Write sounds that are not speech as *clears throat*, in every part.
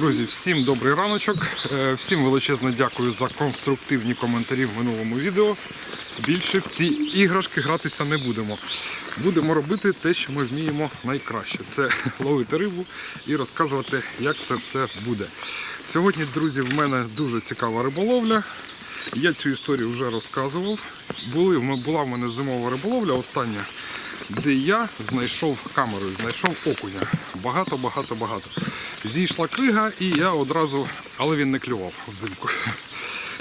Друзі, всім добрий раночок. Е, Всім величезне дякую за конструктивні коментарі в минулому відео. Більше в ці іграшки гратися не будемо. Будемо робити те, що ми вміємо найкраще. Це *laughs* ловити рибу і розказувати, як це все буде. Сьогодні, друзі, в мене дуже цікава риболовля. Я цю історію вже розказував. Була в мене зимова риболовля остання, де я знайшов камерою, знайшов окуня. Багато, багато, багато. Зійшла крига, і я одразу, але він не клював взимку.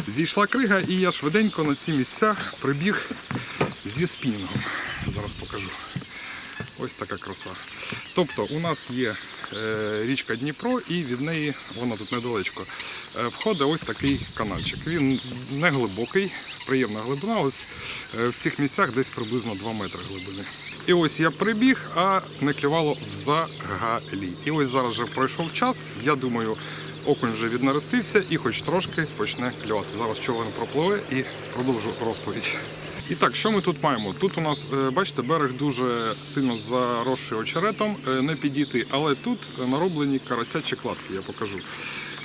Зійшла крига, і я швиденько на ці місця прибіг зі спінінгом. Зараз покажу. Ось така краса. Тобто у нас є е, річка Дніпро і від неї, вона тут недалечко, входить ось такий каналчик. Він не глибокий, приємна глибина. Ось е, в цих місцях десь приблизно 2 метри глибини. І ось я прибіг, а не клювало взагалі. І ось зараз вже пройшов час. Я думаю, окунь вже віднаростився і хоч трошки почне клювати. Зараз човен пропливе і продовжу розповідь. І так, що ми тут маємо? Тут у нас, е, бачите, берег дуже сильно заросший очеретом, е, не підійти, але тут нароблені карасячі кладки, я покажу.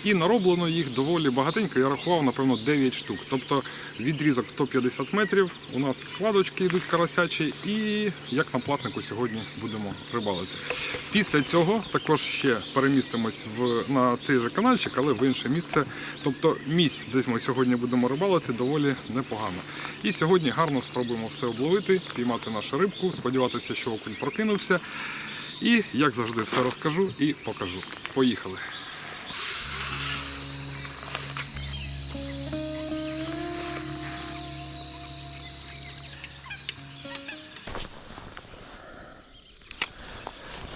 І нароблено їх доволі багатенько, я рахував, напевно, 9 штук. Тобто відрізок 150 метрів, у нас кладочки йдуть карасячі, і як на платнику сьогодні будемо рибалити. Після цього також ще перемістимось в, на цей же каналчик, але в інше місце. Тобто місць, де ми сьогодні будемо рибалити, доволі непогано. І сьогодні гарно спробуємо все обловити, піймати нашу рибку, сподіватися, що окунь прокинувся. І, як завжди, все розкажу і покажу. Поїхали!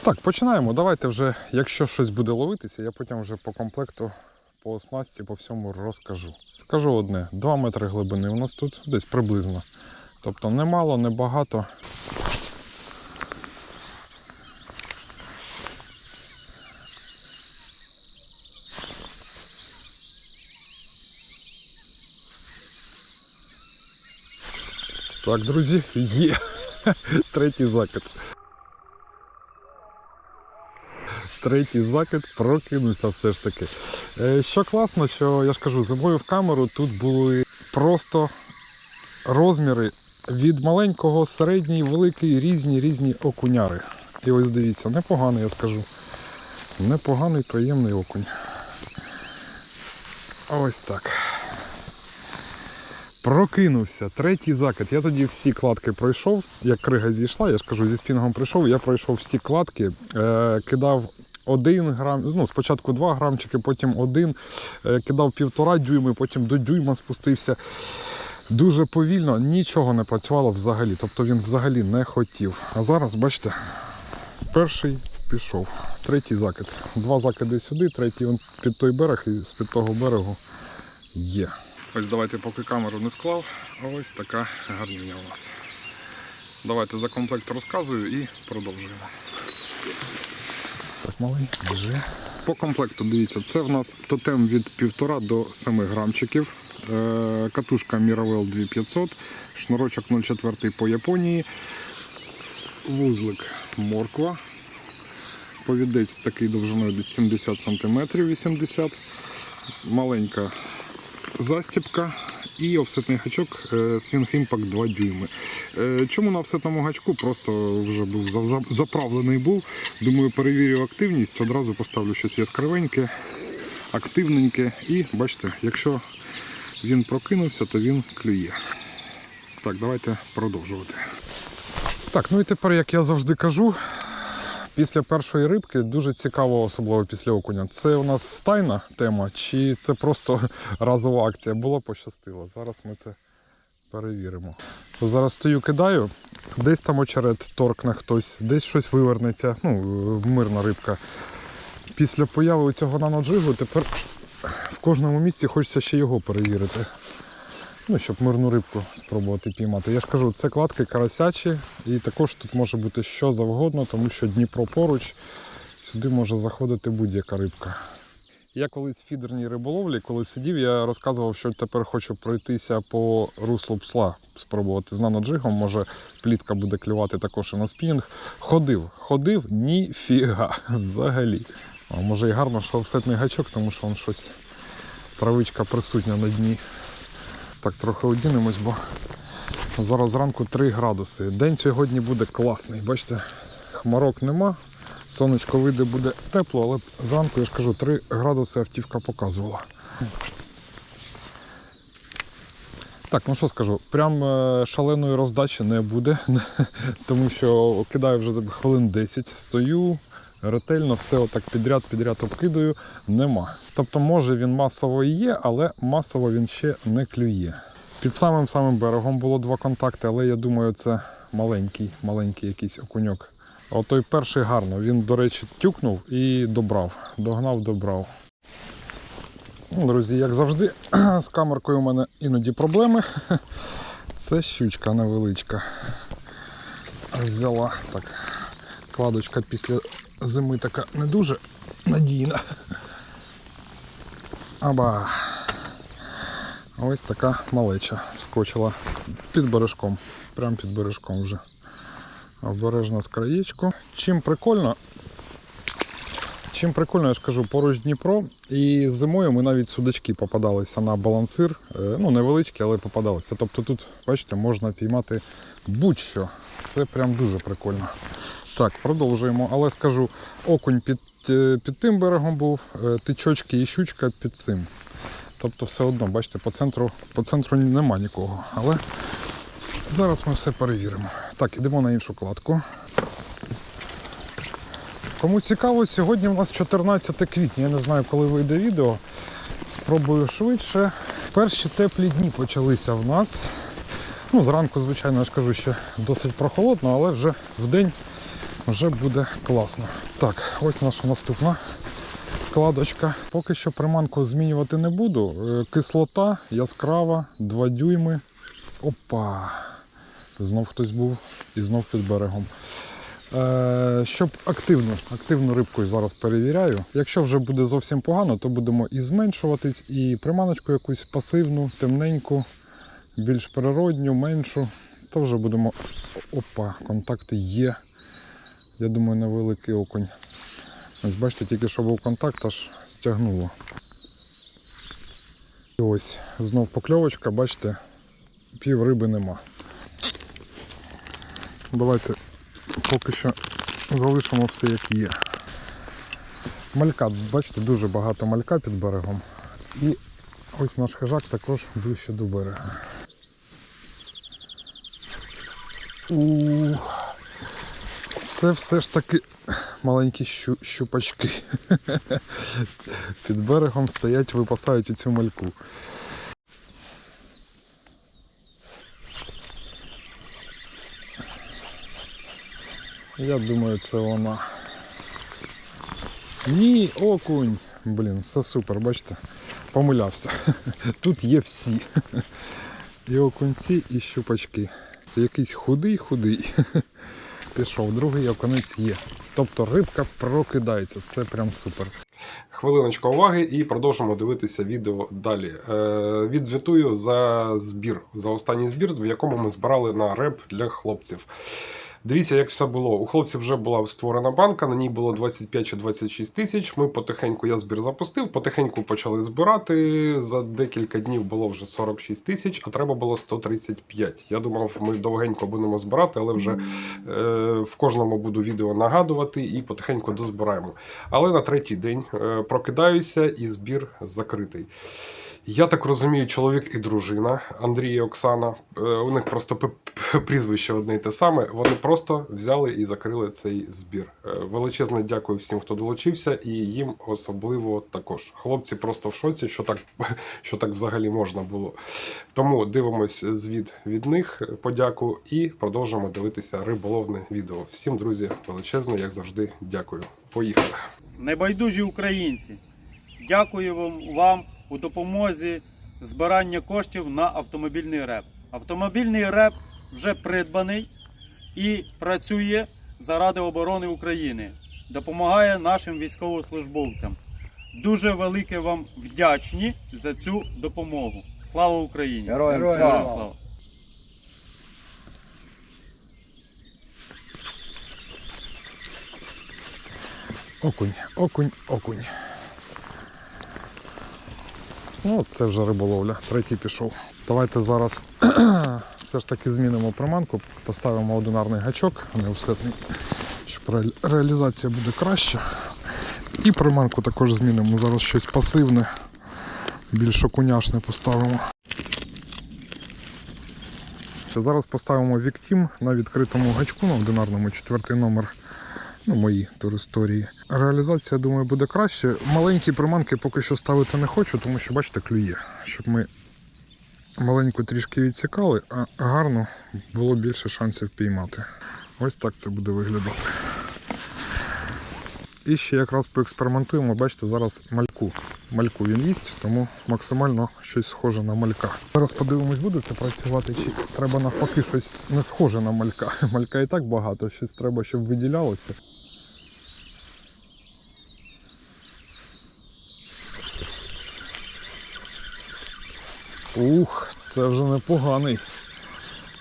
Так, починаємо. Давайте вже, якщо щось буде ловитися, я потім вже по комплекту, по оснастці, по всьому розкажу. Скажу одне: 2 метри глибини у нас тут, десь приблизно. Тобто не мало, не багато. Так, друзі, є *laughs* третій закид. Третій закид прокинувся все ж таки. Е, Що класно, що я ж кажу, зимою в камеру тут були просто розміри від маленького, середній, великий, різні різні окуняри. І ось дивіться, непоганий, я скажу. Непоганий, приємний окунь. Ось так. Прокинувся, третій закид. Я тоді всі кладки пройшов, як крига зійшла, я ж кажу, зі спінгом прийшов, я пройшов всі кладки, е, кидав один грам, ну, спочатку два грамчики, потім один, е, кидав півтора дюйми, потім до дюйма спустився. Дуже повільно, нічого не працювало взагалі. Тобто він взагалі не хотів. А зараз, бачите, перший пішов, третій закид. Два закиди сюди, третій під той берег і з під того берегу є. Ось давайте, поки камеру не склав, ось така гарнюня у нас. Давайте за комплект розказую і продовжуємо. Так, малий, біжи. По комплекту дивіться, це в нас тотем від 1,5 до 7 грамчиків. Е, Катушка Miravel 2500, шнурочок 0,4 по Японії, вузлик морква. Повідець такий довжиною десь 70 см, 80 маленька застібка і офсетний гачок е, Swing Impact 2 дюйми. Е, Чому на офсетному гачку? Просто вже був за- за- заправлений був. Думаю, перевірю активність, одразу поставлю щось яскравеньке, активненьке. І бачите, якщо він прокинувся, то він клює. Так, давайте продовжувати. Так, ну і тепер, як я завжди кажу, після першої рибки дуже цікаво, особливо після окуня. Це у нас стайна тема, чи це просто *laughs* разова акція? Було пощастило. Зараз ми це перевіримо. Зараз стою, кидаю, десь там очерет торкне хтось, десь щось вивернеться. Ну, мирна рибка. Після появи цього наноджигу тепер в кожному місці хочеться ще його перевірити. Ну, щоб мирну рибку спробувати піймати. Я ж кажу, це кладки карасячі, і також тут може бути що завгодно, тому що Дніпро поруч, сюди може заходити будь-яка рибка. Я колись в фідерній риболовлі, коли сидів, я розказував, що тепер хочу пройтися по руслу псла, спробувати з наноджигом. Може, плітка буде клювати також і на спінінг. Ходив, ходив, ніфіга взагалі. А може і гарно, що офсетний гачок, тому що він щось травичка присутня на дні. Так трохи одінемось, бо зараз зранку 3 градуси. День сьогодні буде класний. Бачите, хмарок нема. Сонечко вийде буде тепло, але зранку я ж кажу, 3 градуси автівка показувала. Так, ну що скажу, прям е, шаленої роздачі не буде, *laughs* тому що кидаю вже хвилин 10, стою ретельно, все отак підряд, підряд обкидаю, нема. Тобто, може він масово і є, але масово він ще не клює. Під самим самим берегом було два контакти, але я думаю, це маленький, маленький якийсь окуньок. А той перший гарно. Він, до речі, тюкнув і добрав. Догнав, добрав. Ну, Друзі, як завжди, *clears throat* з камеркою у мене іноді проблеми. *laughs* Це щучка невеличка. Взяла так. Кладочка після зими така не дуже надійна. Аба. Ось така малеча вскочила під бережком. Прямо під бережком вже. Обережно з краєчку. Чим прикольно, Чим прикольно, я ж кажу, поруч Дніпро. І зимою ми навіть судачки попадалися на балансир. Е, Ну, невеличкі, але попадалися. Тобто тут, бачите, можна піймати будь-що. Це прям дуже прикольно. Так, продовжуємо. Але скажу, окунь під, е, під тим берегом був, е, тичочки і щучка під цим. Тобто все одно, бачите, по центру, по центру нема нікого. Але зараз ми все перевіримо. Так, ідемо на іншу кладку. Кому цікаво, сьогодні у нас 14 квітня. Я не знаю, коли вийде відео. Спробую швидше. Перші теплі дні почалися в нас. Ну, зранку, звичайно, я ж кажу, ще досить прохолодно, але вже в день вже буде класно. Так, ось наша наступна кладочка. Поки що приманку змінювати не буду. Е, Кислота яскрава, 2 дюйми. Опа! Знов хтось був і знов під берегом. Е, щоб активну, активну рибку зараз перевіряю. Якщо вже буде зовсім погано, то будемо і зменшуватись, і приманочку якусь пасивну, темненьку, більш природню, меншу. То вже будемо. Опа, контакти є. Я думаю, невеликий окунь. Ось бачите, тільки що був контакт, аж стягнуло. І ось знов покльовочка, бачите, пів риби нема. Давайте поки що залишимо все як є. Малька, бачите, дуже багато малька під берегом. І ось наш хижак також ближче до берега. У, це все ж таки маленькі щу, щупачки. Під берегом стоять, випасають оцю мальку. Я думаю, це вона. Ні, окунь. Блін, все супер, бачите? Помилявся. Тут є всі. І окунці, і щупачки. Це якийсь худий-худий. Пішов, другий оконець є. Тобто рибка прокидається, це прям супер. Хвилиночка уваги і продовжимо дивитися відео далі. Е, відзвітую за збір, за останній збір, в якому ми збирали на реп для хлопців. Дивіться, як все було. У хлопців вже була створена банка, на ній було 25 чи 26 тисяч. Ми потихеньку я збір запустив, потихеньку почали збирати. За декілька днів було вже 46 тисяч, а треба було 135. Я думав, ми довгенько будемо збирати, але вже е, в кожному буду відео нагадувати і потихеньку дозбираємо. Але на третій день е, прокидаюся і збір закритий. Я так розумію, чоловік і дружина Андрій і Оксана. е, У них просто прізвище одне й те саме. Вони просто взяли і закрили цей збір. Е, Величезне дякую всім, хто долучився, і їм особливо також. Хлопці просто в шоці, що так, *laughs* що так взагалі можна було. Тому дивимось звіт від них. Подяку і продовжимо дивитися риболовне відео. Всім, друзі, величезне, як завжди, дякую. Поїхали. Небайдужі українці, дякую вам, вам у допомозі збирання коштів на автомобільний реп. Автомобільний реп вже придбаний і працює заради оборони України, допомагає нашим військовослужбовцям. Дуже велике вам вдячні за цю допомогу. Слава Україні! Героям слава! Окунь, окунь, окунь. Ну, це вже риболовля, третій пішов. Давайте зараз *clears throat* все ж таки змінимо приманку, поставимо одинарний гачок, а не офсетний, щоб ре- реалізація буде краща. І приманку також змінимо. Зараз щось пасивне, більш окуняшне поставимо. Зараз поставимо Віктім на відкритому гачку на одинарному четвертий номер. Ну, мої туристорії. Реалізація, думаю, буде краще. Маленькі приманки поки що ставити не хочу, тому що, бачите, клює. Щоб ми маленьку трішки відсікали, а гарно було більше шансів піймати. Ось так це буде виглядати. І ще якраз поекспериментуємо, бачите, зараз мальку. Мальку він їсть, тому максимально щось схоже на малька. Зараз подивимось, буде це працювати, чи треба навпаки щось не схоже на малька. *laughs* Малька і так багато, щось треба, щоб виділялося. Ух, це вже непоганий.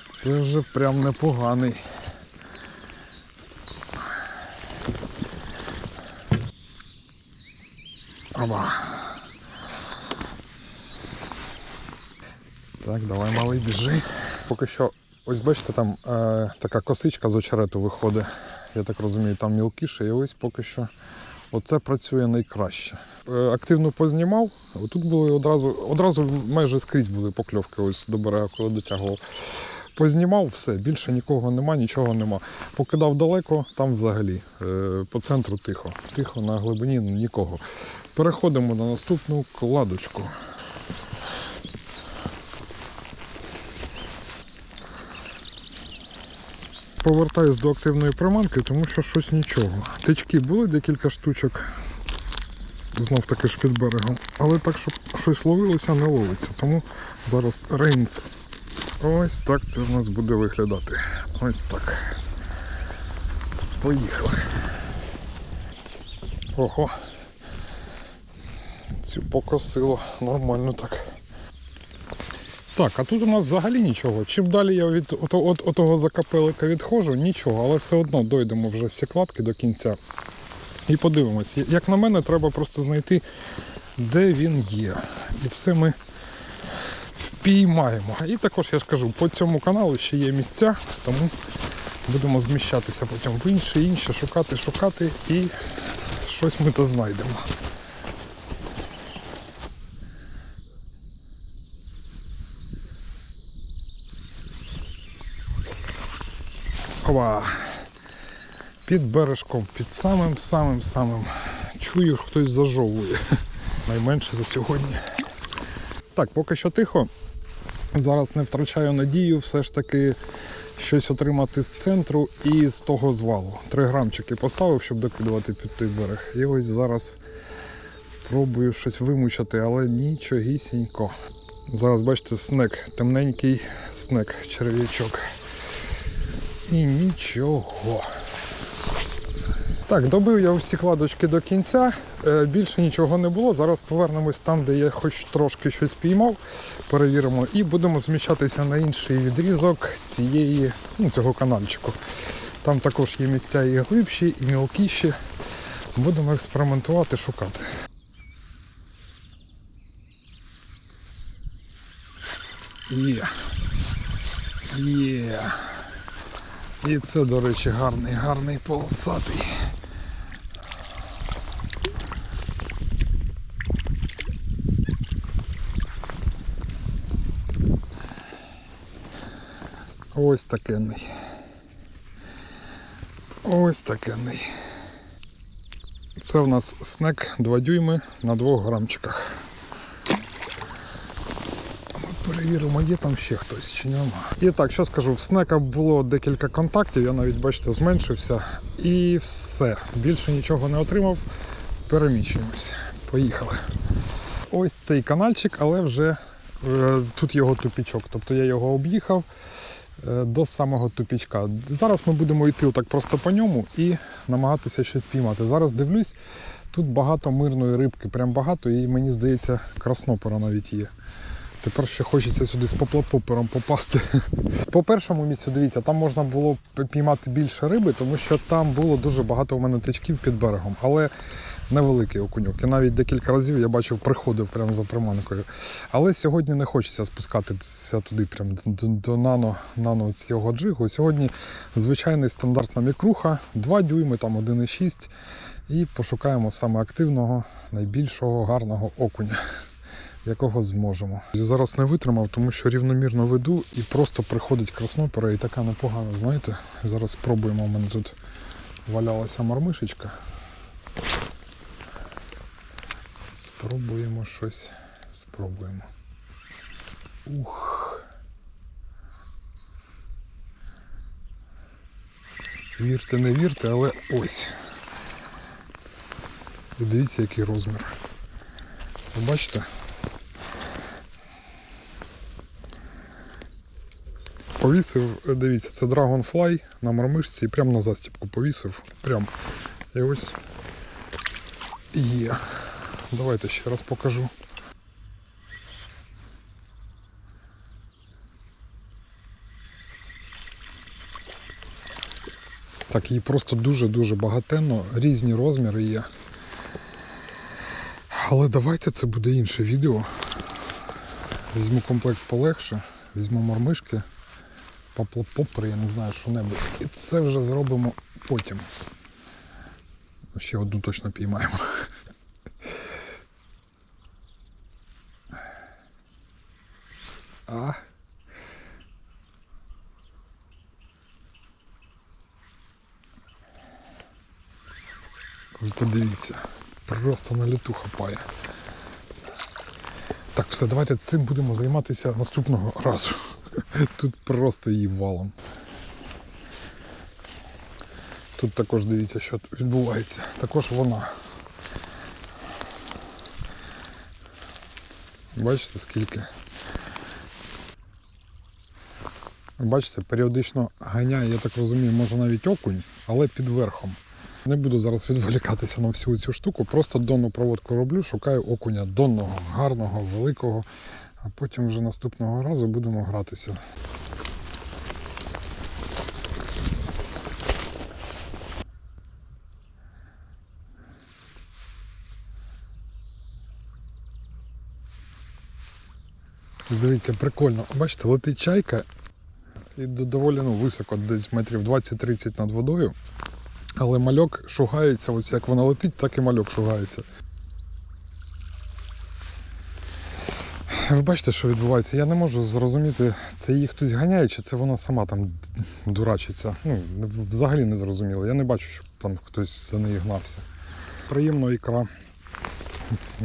Це вже прям непоганий. Оба. Так, давай, малий, біжи. Поки що, ось бачите, там е, така косичка з очерету виходить. Я так розумію, там мілкіше, і ось поки що оце працює найкраще. Е, активно познімав, тут були одразу, одразу майже скрізь були покльовки ось до берега, коли дотягував. Познімав все, більше нікого нема, нічого нема. Покидав далеко, там взагалі е, по центру тихо. Тихо на глибині нікого. Переходимо на наступну кладочку. Повертаюсь до активної приманки, тому що щось нічого. Тички були декілька штучок. Знов таки ж під берегом. Але так, щоб щось ловилося, не ловиться. Тому зараз рейнс. Ось так це в нас буде виглядати. Ось так. Поїхали. Ого. Цю покосило. Нормально так. Так, а тут у нас взагалі нічого. Чим далі я від отого закапелика відходжу, нічого, але все одно дойдемо вже всі кладки до кінця. І подивимось. Як на мене, треба просто знайти, де він є. І все ми впіймаємо. І також я ж кажу, по цьому каналу ще є місця, тому будемо зміщатися потім в інше, інше, шукати, шукати і щось ми то знайдемо. Ова. Під бережком, під самим самим самим. Чую, хтось зажовує. Найменше за сьогодні. Так, поки що тихо. Зараз не втрачаю надію все ж таки щось отримати з центру і з того звалу. Три грамчики поставив, щоб докидувати під той берег. І ось зараз пробую щось вимучати, але нічогісінько. Зараз бачите, снек, темненький снек, черв'ячок. І нічого. Так, добив я всі кладочки до кінця. Е, Більше нічого не було. Зараз повернемось там, де я хоч трошки щось піймав. Перевіримо і будемо зміщатися на інший відрізок цієї, ну, цього канальчику. Там також є місця і глибші, і мілкіші. Будемо експериментувати, шукати. Є. Є. І це, до речі, гарний, гарний полосатий. Ось такенний. Ось такенний. Це в нас снек 2 дюйми на 2 грамчиках. Ми перевіримо, є там ще хтось чи нема. І так, що скажу, в снека було декілька контактів, я навіть, бачите, зменшився. І все. Більше нічого не отримав. Переміщуємось. Поїхали. Ось цей канальчик, але вже е, тут його тупічок. Тобто я його об'їхав е, до самого тупічка. Зараз ми будемо йти отак просто по ньому і намагатися щось піймати. Зараз дивлюсь, тут багато мирної рибки, прям багато, і мені здається, краснопора навіть є. Тепер ще хочеться сюди з поплапопером попасти. *laughs* По першому місцю, дивіться, там можна було піймати більше риби, тому що там було дуже багато у мене тичків під берегом, але невеликий окуньок. І навіть декілька разів я бачив, приходив прямо за приманкою. Але сьогодні не хочеться спускатися туди, прямо до, до нано, нано цього джигу. Сьогодні звичайний стандартна мікруха, 2 дюйми, там 1,6. І пошукаємо саме активного, найбільшого гарного окуня якого зможемо. Зараз не витримав, тому що рівномірно веду і просто приходить краснопера і така непогана, знаєте. Зараз спробуємо. У мене тут валялася мармишечка. Спробуємо щось. Спробуємо. Ух. Вірте, не вірте, але ось. І дивіться, який розмір. Ви бачите? Повісив, дивіться, це Dragonfly на мармишці і прямо на застіпку повісив. Прям. І ось є. Давайте ще раз покажу. Так, її просто дуже-дуже багатенно, різні розміри є. Але давайте це буде інше відео. Візьму комплект полегше, візьму мормишки, попри, я не знаю, що небудь. І це вже зробимо потім. Ще одну точно піймаємо. А. Ви подивіться, просто на літу хапає. Так, все, давайте цим будемо займатися наступного разу. Тут просто її валом. Тут також дивіться, що відбувається. Також вона. Бачите скільки? Бачите, періодично ганяє, я так розумію, може навіть окунь, але під верхом. Не буду зараз відволікатися на всю цю штуку, просто донну проводку роблю, шукаю окуня донного, гарного, великого, а потім вже наступного разу будемо гратися. Дивіться, прикольно. Бачите, летить чайка і доволі ну, високо, десь метрів 20-30 над водою. Але мальок шугається, ось як вона летить, так і мальок шугається. Ви бачите, що відбувається? Я не можу зрозуміти, це її хтось ганяє, чи це вона сама там дурачиться. Ну, взагалі не зрозуміло. Я не бачу, щоб там хтось за нею гнався. Приємно ікра.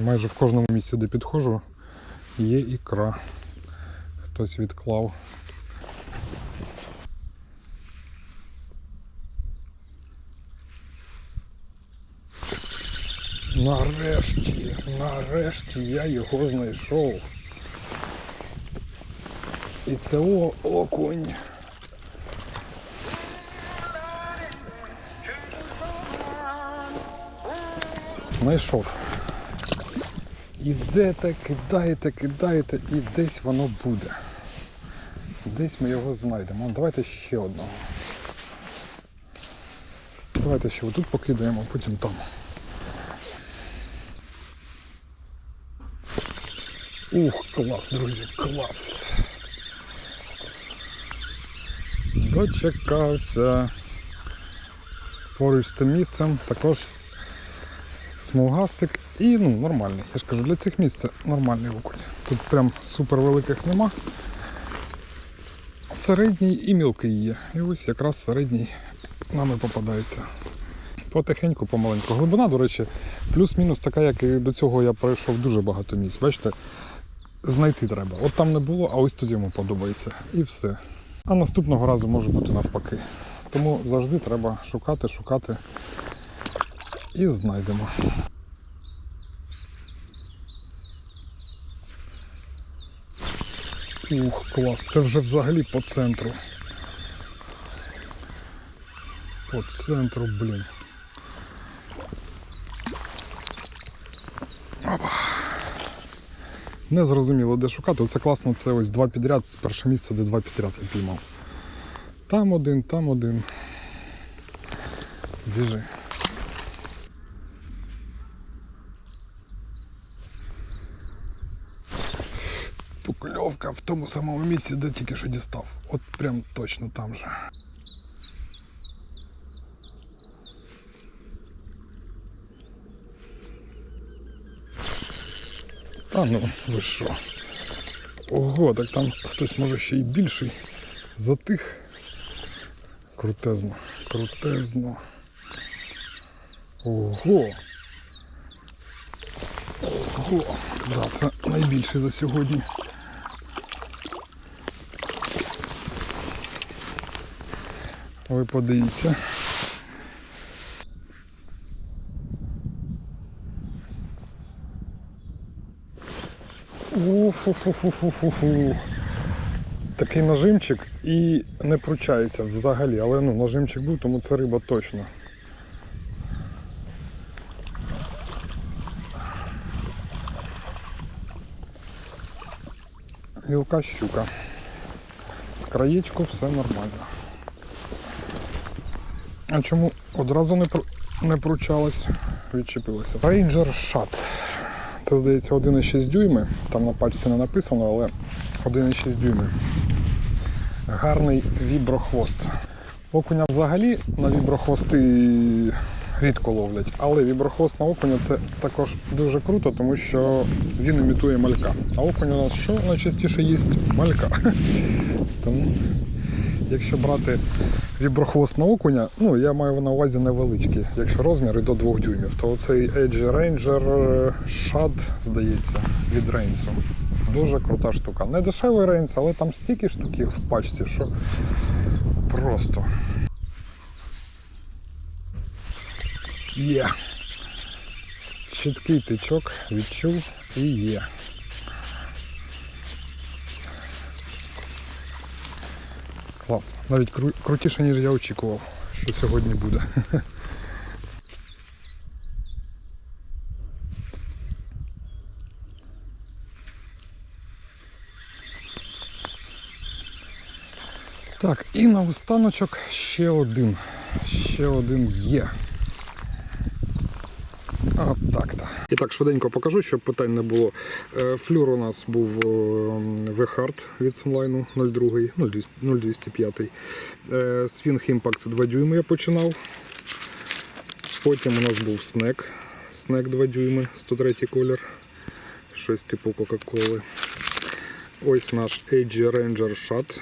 Майже в кожному місці, де підходжу, є ікра. Хтось відклав. Нарешті, нарешті я його знайшов. І це о, окунь. Знайшов. Ідете, кидаєте, кидаєте і десь воно буде. Десь ми його знайдемо. Давайте ще одного. Давайте ще отут покидаємо, а потім там. Ух, клас, друзі, клас. Дочекався. Поруч з тим місцем також смугастик і ну, нормальний. Я ж кажу, для цих місць це нормальний окунь. Тут прям супер великих нема. Середній і мілкий є. І ось якраз середній нами попадається. Потихеньку, помаленьку. Глибина, до речі, плюс-мінус така, як і до цього я пройшов дуже багато місць. Бачите, знайти треба. От там не було, а ось тут йому подобається. І все. А наступного разу може бути навпаки. Тому завжди треба шукати, шукати і знайдемо. Ух, клас, це вже взагалі по центру. По центру, блін. Не зрозуміло, де шукати. Оце класно, це ось два підряд, з перше місце, де два підряд я піймав. Там один, там один. Біжи. Покльовка в тому самому місці, де тільки що дістав. От прям точно там же. Та ну, ви що? Ого, так там хтось може ще й більший за тих. Крутезно, крутезно. Ого. Ого. Да, це найбільший за сьогодні. Ви подивіться. Уфу-фу-фу-фу-фу. Такий нажимчик і не пручається взагалі, але ну, нажимчик був, тому це риба точно. Мілка щука. З краєчку все нормально. А чому одразу не, пру- не пручалось? Відчепилося. Ranger Shot. Це здається 1,6 дюйми. Там на пачці не написано, але 1,6 дюйми. Гарний віброхвост. Окуня взагалі на віброхвости рідко ловлять, але віброхвост на окуня це також дуже круто, тому що він імітує малька. А окунь у нас що найчастіше їсть? Малька. *laughs* Тому якщо брати віброхвост на окуня, ну я маю на увазі невеличкі, якщо розміри до 2 дюймів, то оцей Edge Ranger Shad, здається, від Рейнсу. Дуже крута штука. Не дешевий Рейнс, але там стільки штуків в пачці, що просто. Є. Чіткий тичок відчув і є. Клас. Навіть кру- крутіше, ніж я очікував, що сьогодні буде. Так, і на останочок ще один. Ще один є. От так то. І так швиденько покажу, щоб питань не було. Е, Флюр у нас був V-Hard від Sunline 02, 0205. Е, Swing Impact 2 дюйми я починав. Потім у нас був снек. Снек 2 дюйми, 103 колір. Щось типу Кока-Коли. Ось наш Edge Ranger Shot.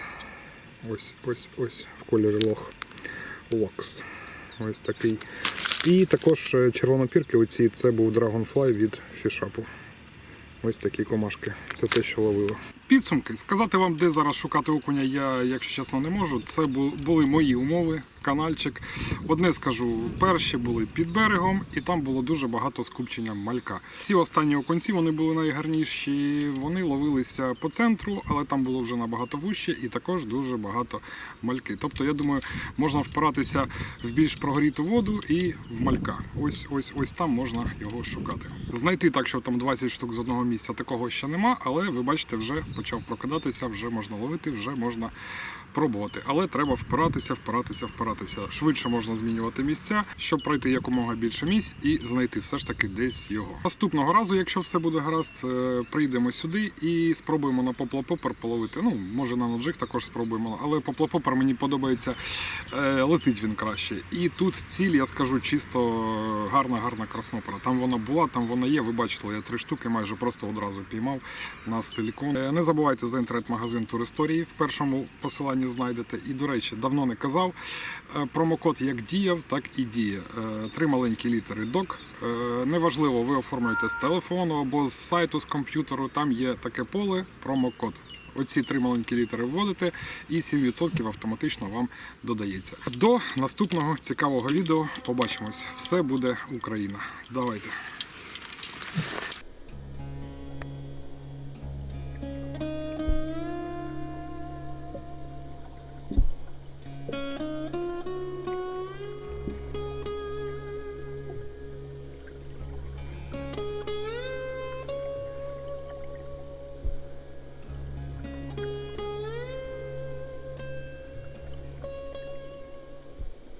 Ось, ось, ось в кольорі лох. Локс. Ось такий. І також е, червонопірки оці це був Dragonfly від фішапу. Ось такі комашки. Це те, що ловило. Підсумки. Сказати вам, де зараз шукати окуня, я, якщо чесно, не можу. Це були мої умови, канальчик. Одне скажу, перші були під берегом, і там було дуже багато скупчення малька. Ці останні окунці вони були найгарніші. Вони ловилися по центру, але там було вже набагато вище і також дуже багато мальки. Тобто, я думаю, можна впиратися в більш прогоріту воду і в малька. Ось ось ось там можна його шукати. Знайти так, що там 20 штук з одного місця, такого ще нема, але ви бачите, вже почав прокидатися, вже можна ловити, вже можна пробувати. Але треба впиратися, впиратися, впиратися. Швидше можна змінювати місця, щоб пройти якомога більше місць і знайти все ж таки десь його. Наступного разу, якщо все буде гаразд, е, прийдемо сюди і спробуємо на поплапопер половити. Ну, може на ноджик також спробуємо, але поплапопер мені подобається, е, летить він краще. І тут ціль, я скажу, чисто гарна, гарна краснопера. Там вона була, там вона є. Ви бачили, я три штуки майже просто одразу піймав на силікон. Е, Не забувайте за інтернет-магазин Туристорії. В першому посиланні знайдете. І, до речі, давно не казав. е, Промокод як діяв, так і діє. Е, Три маленькі літери ДОК. Е, Неважливо, ви оформлюєте з телефону або з сайту, з комп'ютеру. Там є таке поле, промокод. Оці три маленькі літери вводите і 7% автоматично вам додається. До наступного цікавого відео побачимось. Все буде Україна. Давайте.